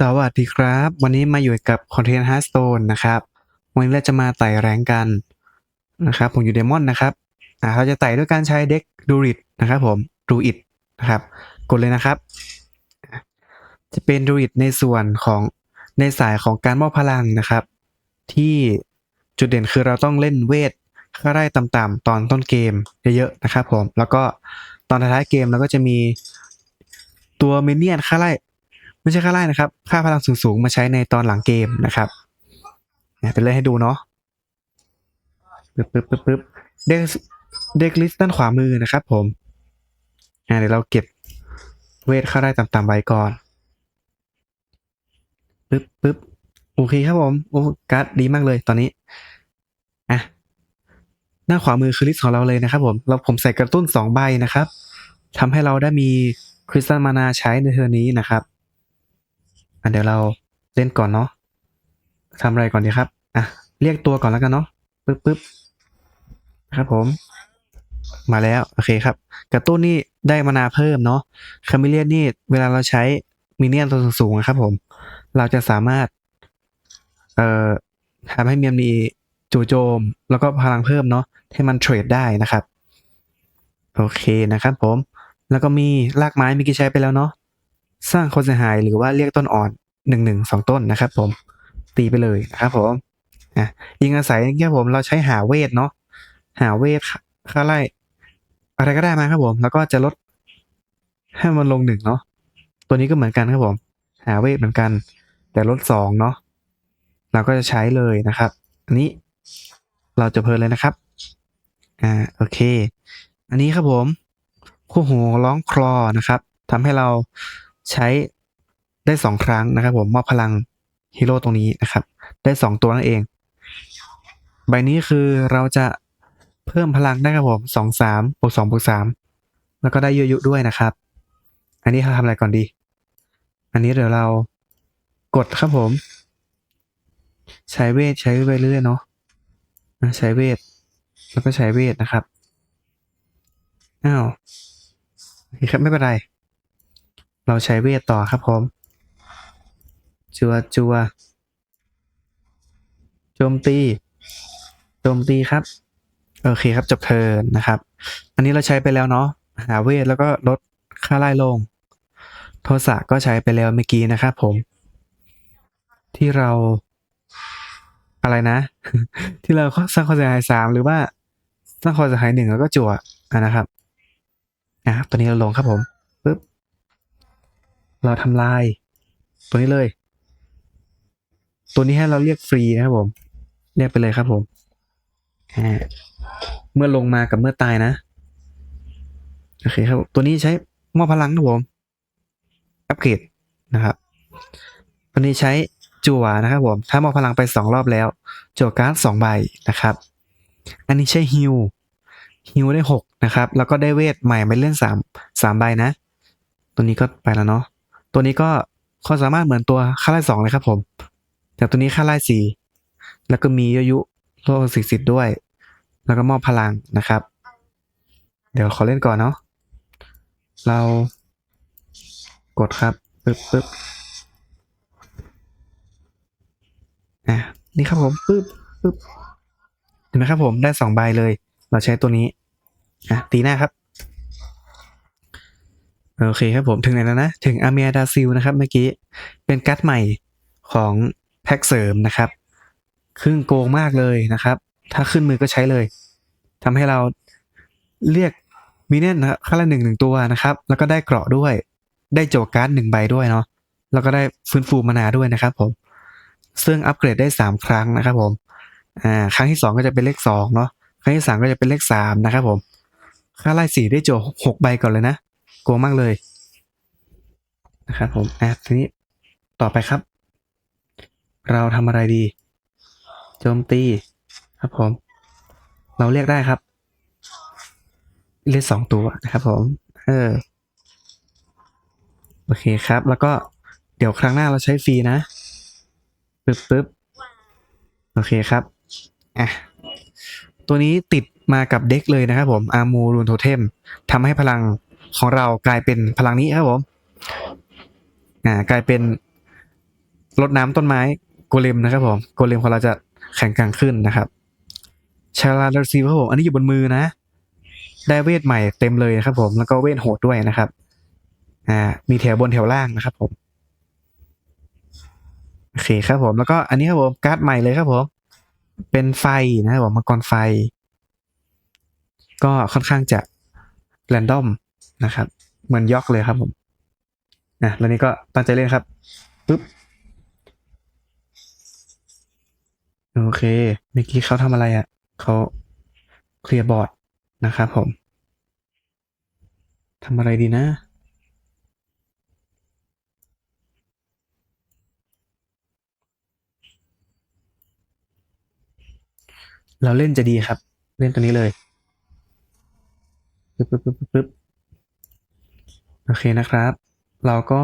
สวัสดีครับ วันนี้มาอยู่กับคอนเทนต์ฮาร์สโตนนะครับ วันนี้เราจะมาไต่แรงกันนะครับ ผมอยู่เดมอนนะครับอ่าเราจะไต่ด้วยการใช้เด็กดูริดนะครับผมดูอิดนะครับ กดเลยนะครับ จะเป็นดูริดในส่วนของในสายของการมอบพลังนะครับ ที่จุดเด่นคือเราต้องเล่นเวทค่าไร่ต่ำๆตอนต้นเกมเยอะๆนะครับผมแล้วก็ตอนท้ายเกมเราก็จะมีตัวเมเนียนค่าไร่ ไม่ใช่ค่าไล่นะครับ ค่าพลังสูงๆมาใช้ในตอนหลังเกมนะครับเนี่ยเป็นเลยให้ดูเนาะปึ๊บปึ๊บปึ๊บปึ๊บเด็กเด็กลิสต์ด้านขวามือนะครับ ผมอ่าเดี๋ยวเราเก็บเวทค่าไล่ต่ำๆไว้ก่อนปึ๊บปึ๊บโอเคครับผมโอ้การ์ดดีมากเลยตอนนี้อะด้าขวามือคือลิสต์ของเราเลยนะครับ ผมเราผมใส่กระตุ้นสองใบนะครับทำให้เราได้มีคริสตัลมานาใช้ในเทอร์นี้นะครับ อะเดี๋ยวเราเล่นก่อนเนาะทำอะไรก่อนดีครับ อะ เรียกตัวก่อนแล้วกันเนาะปึ๊บปึ๊บครับผม มาแล้ว โอเคครับ กระตุ้นนี่ได้มานาเพิ่มเนาะคาเมเลียนนี่เวลาเราใช้มินเนี่ยนตัวสูงๆนะครับผม เราจะสามารถ เอ่อทำให้เมียนมีจู่โจม แล้วก็พลังเพิ่มเนาะให้มันเทรดได้นะครับ โอเคนะครับผม แล้วก็มีรากไม้มื่อกี้ใช้ไปแล้วเนาะ สร้างคนเสียหายหรือว่าเรียกต้นอ่อนหนึ่งหนึ่งสองต้นนะครับ ผมตีไปเลยนะครับผมอะยิงอาศัยเนี่ยผมเราใช้หาเวทเนาะหาเวทค่าไล่อะไรก็ได้มาครับผม แล้วก็จะลดให้มันลงหนึ่งเนาะตัวนี้ก็เหมือนกันครับผม หาเวทเหมือนกัน แต่ลดสองเนาะเราก็จะใช้เลยนะครับ อันนี้เราจะเพลินเลยนะครับ อ่าโอเค อันนี้ครับผมคู่หูร้องคลอนะครับทำให้เรา ใช้ได้สองครั้งนะครับ ผมมอบพลังฮีโร่ตรงนี้นะครับ ได้สองตัวนั่นเอง ใบนี้คือเราจะเพิ่มพลังได้ครับผมสองสามบวกสองบวกสามแล้วก็ได้เยอะๆด้วยนะครับ อันนี้เราทำอะไรก่อนดี อันนี้เดี๋ยวเรากดครับผม ใช้เวทใช้ไปเรื่อยเนาะอะใช้เวท แล้วก็ใช้เวทนะครับอ้าวโอเคครับไม่เป็นไร เราใช้เวทต่อครับผม จัวจัวโจมตีโจมตีครับ โอเคครับจบเทินนะครับ อันนี้เราใช้ไปแล้วเนาะหาเวทแล้วก็ลดค่าไล่ลง โทสะก็ใช้ไปแล้วเมื่อกี้นะครับผม ที่เราอะไรนะ ที่เราสร้างความเสียหายสามหรือว่าสร้างความเสียหายหนึ่งแล้วก็จั่วนะครับนะครับตัวนี้เราลงครับผม เราทำลาย ตัวนี้เลย ตัวนี้ให้เราเรียกฟรีนะครับผม เรียกไปเลยครับผมเมื่อลงมากับเมื่อตายนะ โอเคครับ ตัวนี้ใช้มอบพลังนะผม อัปเกรดนะครับตัวนี้ใช้จั่วนะครับผม ถ้ามอบพลังไปสองรอบแล้ว จั่วการ์ดสองใบนะครับ อันนี้ใช้ฮิวฮิวได้หกนะครับ แล้วก็ได้เวทใหม่ไปเล่นสามสามใบนะ ตัวนี้ก็ไปแล้วเนาะ ตัวนี้ก็ความสามารถเหมือนตัวค่าไล่สองเลยครับผม แต่ตัวนี้ค่าไล่สี่แล้วก็มีอายุโลกสิสิทธิ์ด้วย แล้วก็มอบพลังนะครับ เดี๋ยวขอเล่นก่อนเนาะเรากดครับปึ๊บปึ๊บอะนี่ครับผมปึ๊บปึ๊บเห็นไหมครับผมได้สองใบเลย เราใช้ตัวนี้อะตีหน้าครับ โอเคครับผมถึงไหนแล้วนะ ถึงอาเมียดาซิลนะครับเมื่อกี้ เป็นการ์ดใหม่ของแพ็กเสริมนะครับ ครึ่งโกงมากเลยนะครับ ถ้าขึ้นมือก็ใช้เลยทำให้เราเรียกมินเนี่ยนนะครับค่าละหนึ่งหนึ่งตัวนะครับ แล้วก็ได้เกราะด้วย ได้โจกการ์ดหนึ่งใบด้วยเนาะแล้วก็ได้ฟื้นฟูมานาด้วยนะครับ ผม ซึ่งอัปเกรดได้สามครั้งนะครับผมอ่าครั้งที่สองก็จะเป็นเลขสองเนาะครั้งที่สามก็จะเป็นเลขสามนะครับผมค่าไล่สี่ได้โจหกใบก่อนเลยนะ โกงมากเลยนะครับผมอะทีนี้ต่อไปครับ เราทำอะไรดี โจมตีครับผม เราเรียกได้ครับ เรียกสองตัวนะครับผม เออ โอเคครับ แล้วก็เดี๋ยวครั้งหน้าเราใช้ฟรีนะปึ๊บปึ๊บโอเคครับ อะ ตัวนี้ติดมากับเด็กเลยนะครับผมอาร์มูรูนโทเทมทำให้พลัง ของเรากลายเป็นพลังนี้ครับผมอ่ากลายเป็นรดน้ำต้นไม้โกเลมนะครับผมโกเลมของเราจะแข็งแกร่งขึ้นนะครับชาลาดซีครับผมอันนี้อยู่บนมือนะ ได้เวทใหม่เต็มเลยนะครับ ผมแล้วก็เวทโหดด้วยนะครับ อ่า มีแถวบนแถวล่างนะครับ ผมโอเคครับผมแล้วก็อันนี้ครับผมการ์ดใหม่เลยครับผมเป็นไฟนะครับผมมังกรไฟ ก็ค่อนข้างจะแรนดอม นะครับ เหมือนยอกเลยครับผมนะแล้วนี้ก็ตั้งใจเล่นครับปึ๊บโอเคเมื่อกี้เขาทำอะไรอะ่ะเขาเคลียร์บอร์ดนะครับผมทำอะไรดีนะเราเล่นจะดีครับ เล่นตัวนี้เลยปึ๊บปึ๊บปึ๊บปึ๊บปึ๊บ โอเคนะครับ เราก็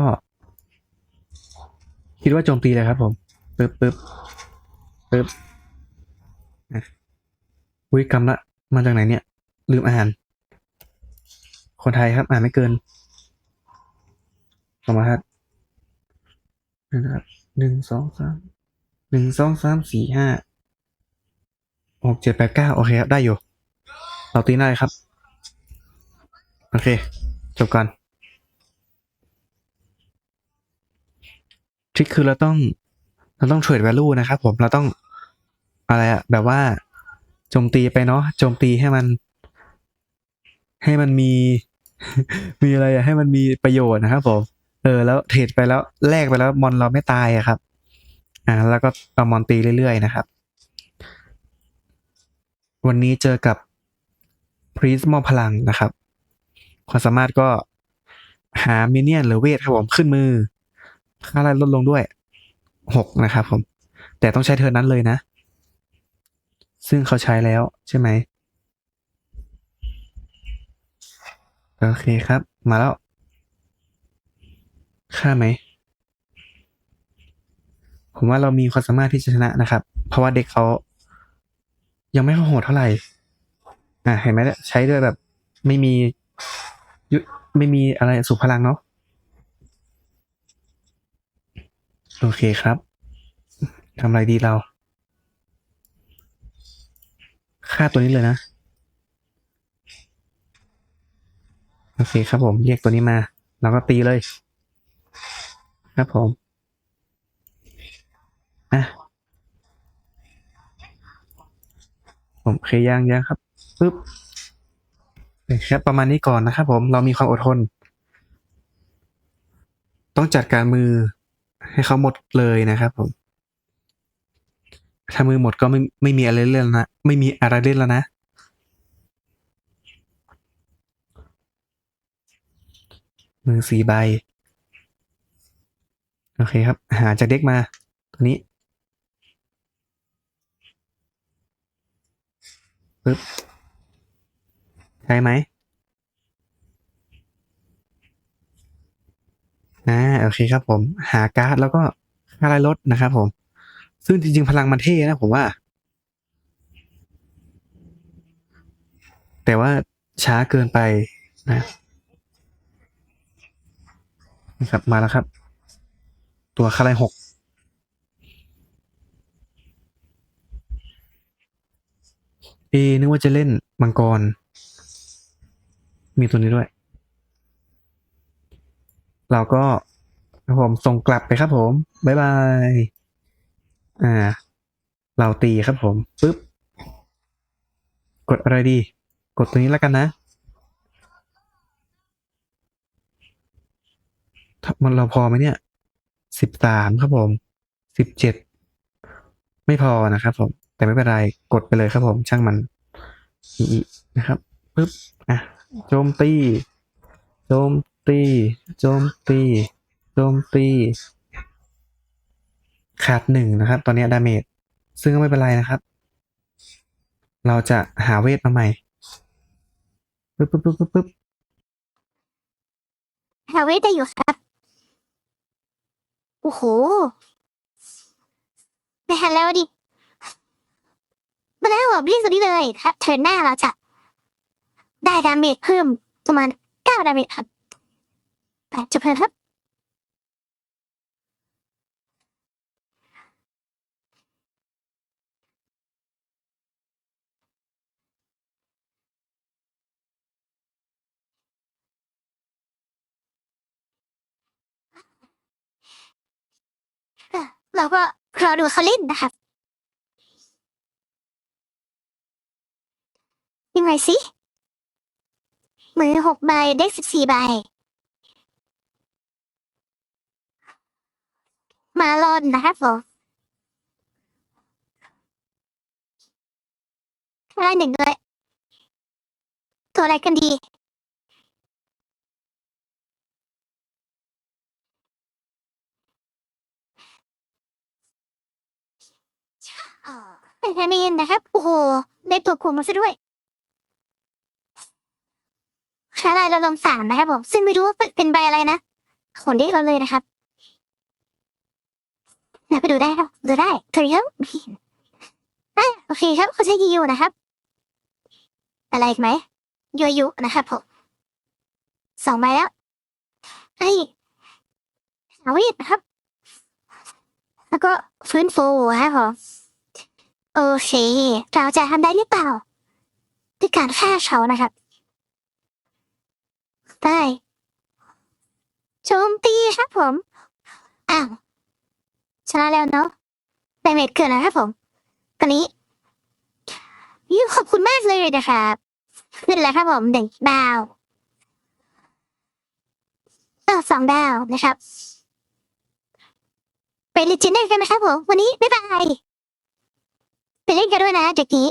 คิดว่าโจมตีเลยครับผมปึ๊บปึ๊บปึ๊บอุ้ยกำละ มาจากไหนเนี่ย ลืมอ่าน คนไทยครับ อ่านไม่เกินสมาทัดนะครับหนึ่งสองสามหนึ่งสองสามสี่ห้าหกเจ็ดแปดเก้าโอเคครับ ได้อยู่ เราตีได้ครับ โอเค จบกัน ริคคือเราต้องเราต้องเทรด value นะครับผมเราต้องอะไรอะแบบว่าโจมตีไปเนาะโจมตีให้มัน ให้มันมี มีอะไรอะให้มันมีประโยชน์นะครับผมเออแล้วเทรดไปแล้วแลกไปแล้วมอนเราไม่ตายอะครับ อ่า แล้วก็เอามอนตีเรื่อยๆนะครับ วันนี้เจอกับพรีสมอพลังนะครับ ความสามารถก็หามินเนี่ยนหรือเวทครับผมขึ้นมือ ค่าไล่ลดลงด้วยหกนะครับผม แต่ต้องใช้เทอร์นนั้นเลยนะ ซึ่งเขาใช้แล้วใช่ไหมโอเคครับ มาแล้ว ค่าไหม ผมว่าเรามีความสามารถที่จะชนะนะครับ เพราะว่าเด็กเขายังไม่ค่อโหดเท่าไหร่ อะเห็นไหมใช้ด้วยแบบ ไม่มียุไม่มีอะไรสุพลังเนาะ โอเคครับทำอะไรดีเราค่าตัวนี้เลยนะ โอเคครับผมเรียกตัวนี้มาแล้วก็ตีเลย ครับผมอะผมเคยย่างย่างครับปึ๊บครับประมาณนี้ก่อนนะครับผมเรามีความอดทน ต้องจัดการมือ ให้เขาหมดเลยนะครับผม ถ้ามือหมดก็ไม่ไม่มีอะไรเล่นแล้วนะ ไม่มีอะไรเล่นแล้วนะ มือสี่ใบ โอเคครับ หาจากเด็กมา ตัวนี้ปึ๊บใช่ไหม อ่าโอเคครับผม หาการ์ดแล้วก็ค่าไล่ลดนะครับผม ซึ่งจริง ๆ พลังมันเท่นะผมว่า แต่ว่าช้าเกินไปนะนะครับมาแล้วครับ ตัวคาไลหกเอนึกว่าจะเล่นมังกร มีตัวนี้ด้วย เราก็ครับผมส่งกลับไปครับผมบ๊ายบายอ่า เราตีครับผมปึ๊บกดอะไรดี กดตัวนี้แล้วกันนะมันเราพอไหมเนี่ยสิบสามครับผมสิบเจ็ดไม่พอนะครับผม แต่ไม่เป็นไรกดไปเลยครับผม ช่างมันอีนะครับปึ๊บอะโจมตีโจม ตีโจมตีโจมตีขาดหนึ่งนะครับ ตอนนี้ดาเมจซึ่งก็ไม่เป็นไรนะครับ เราจะหาเวทมาใหม่ปึ๊บปึ๊บปึ๊บปึ๊บปึ๊บหาเวทได้อยู่ครับ โอ้โหไม่ทันแล้วดิมาแล้วอะรีบสุดนี้เลยครับ เทิร์นหน้าเราจะได้ดาเมจเพิ่มประมาณเก้าดาเมจครับ 8 Japan เราก็รอดูเขาเล่นนะครับยังไงสิ มือหกใบได้สิบสี่ใบ มาลอนนะครับผมได้หนึ่งเลยตัวอะไรกันดี เป็นแฮมเมนนะครับ โอ้โห ได้ตัวคุมมาซะด้วยใช้ลายระลมสามนะครับผม ซึ่งไม่รู้ว่าเป็นใบอะไรนะขนเรียกเราเลยนะครับ นะไปดูได้ครับดูได้เทริลอะโอเคครับเขาใช้ยียูนะครับ อะไรอีกไหมยูยุนะครับผมสองใบแล้วไอ้หาวิทนะครับ แล้วก็ฟื้นฟูครับผมโอเคเราจะทำได้หรือเปล่าด้วยการฆ่าเขานะครับได้โจมตีครับผมอ้าว ชนะแล้วเนาะไดเมจเกินนะครับผมตอนนี้ยูขอบคุณมากเลยนะครับ ขึ้นแล้วครับผมหนึ่งดาวเออสองดาวนะครับไปลิจินได้กันนะครับผม วันนี้ บ๊ายบายไปเล่นกันด้วยนะเด็กนี้